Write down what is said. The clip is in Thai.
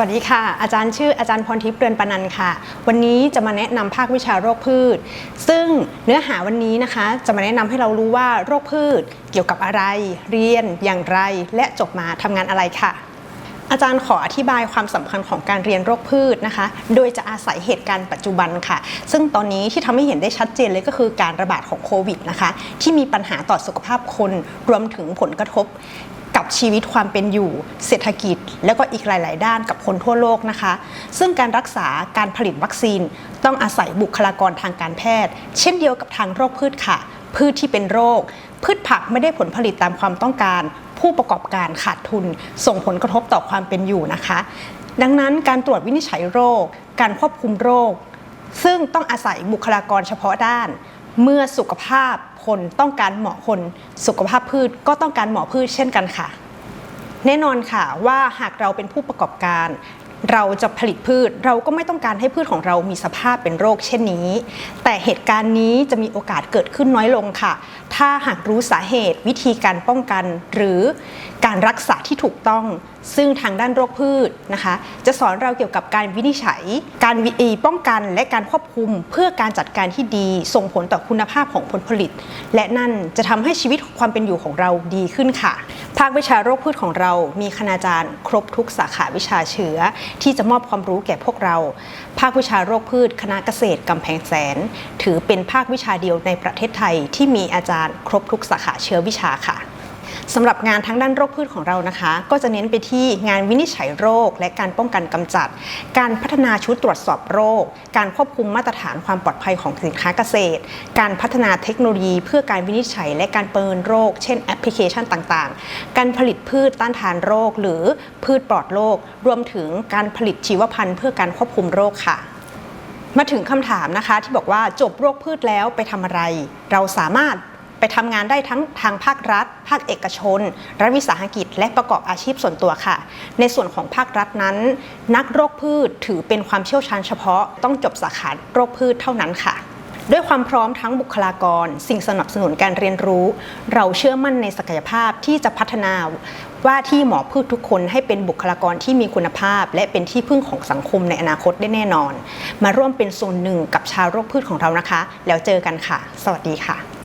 วัสดีค่ะ อาจารย์ชื่ออาจารย์พรทิพย์เรือนปนันค่ะ วันนี้จะมาแนะนำภาควิชาโรคพืช ซึ่งเนื้อหาวันนี้นะคะ จะมาแนะนำให้เรารู้ว่าโรคพืช เกี่ยวกับอะไร เรียนอย่างไร และจบมาทำงานอะไรค่ะ อาจารย์ขออธิบายความสำคัญของการเรียนโรคพืชนะคะ โดยจะอาศัยเหตุการณ์ปัจจุบันค่ะ ซึ่งตอนนี้ที่ทำให้เห็นได้ชัดเจนเลยก็คือการระบาดของโควิดนะคะ ที่มีปัญหาต่อสุขภาพคนรวมถึงผลกระทบ กับชีวิตความเป็นอยู่ เศรษฐกิจ แล้วก็อีกหลาย ๆ ด้านกับคนทั่วโลกนะคะ ซึ่งการรักษาการผลิตวัคซีน ต้องอาศัยบุคลากรทางการแพทย์ เช่นเดียวกับทางโรคพืชค่ะ พืชที่เป็นโรค พืชผักไม่ได้ผลผลิตตามความต้องการ ผู้ประกอบการขาดทุน ส่งผลกระทบต่อความเป็นอยู่นะคะ ดังนั้นการตรวจวินิจฉัยโรค การควบคุมโรค ซึ่งต้องอาศัยบุคลากรเฉพาะด้าน เมื่อสุขภาพคนต้องการหมอคนสุขภาพพืชก็ต้องการหมอพืชเช่นกันค่ะ แน่นอนค่ะว่าหากเราเป็นผู้ประกอบการ เราจะผลิตพืช เราก็ไม่ต้องการให้พืชของเรามีสภาพเป็นโรคเช่นนี้ แต่เหตุการณ์นี้จะมีโอกาสเกิดขึ้นน้อยลงค่ะ ถ้าหากรู้สาเหตุวิธีการป้องกัน หรือการรักษาที่ถูกต้อง ซึ่งทางด้านโรคพืชนะคะ จะสอนเราเกี่ยวกับการวินิจฉัย การวิธีป้องกันและการควบคุมเพื่อการจัดการที่ดี ส่งผลต่อคุณภาพของผลผลิต และนั่นจะทำให้ชีวิตความเป็นอยู่ของเราดีขึ้นค่ะ ภาควิชาโรคพืชของเรามีคณาจารย์ ครบทุกสาขาวิชาเชื้อ ที่จะมอบความรู้แก่พวกเรา ภาควิชาโรคพืช คณะเกษตรกำแพงแสน ถือเป็นภาควิชาเดียวในประเทศไทยที่มีอาจารย์ ครบทุกสาขาเชื้อวิชาค่ะ สำหรับงานทางด้านโรคพืชของเรานะคะ ก็จะเน้นไปที่งานวินิจฉัยโรค และการป้องกันกำจัด การพัฒนาชุดตรวจสอบโรค การควบคุมมาตรฐานความปลอดภัยของสินค้าเกษตร การพัฒนาเทคโนโลยี เพื่อการวินิจฉัย และการประเมินโรค เช่นแอปพลิเคชันต่างๆ การผลิตพืชต้านทานโรค หรือพืชปลอดโรค รวมถึงการผลิตชีวพันธุ์เพื่อการควบคุมโรคค่ะมาถึงคำถามนะคะที่บอกว่าจบโรคพืชแล้วไปทำอะไร เราสามารถ ทำงานได้ทั้งทางภาครัฐ ภาคเอกชน รัฐวิสาหกิจ และประกอบอาชีพส่วนตัวค่ะ ในส่วนของภาครัฐนั้น นักโรคพืชถือเป็นความเชี่ยวชาญเฉพาะต้องจบสาขาโรคพืชเท่านั้นค่ะด้วยความพร้อมทั้งบุคลากร สิ่งสนับสนุนการเรียนรู้ เราเชื่อมั่นในศักยภาพที่จะพัฒนาว่าที่หมอพืชทุกคนให้เป็นบุคลากรที่มีคุณภาพ และเป็นที่พึ่งของสังคมในอนาคตได้แน่นอน มาร่วมเป็นส่วนหนึ่งกับชาวโรคพืชของเรานะคะ แล้วเจอกันค่ะ สวัสดีค่ะ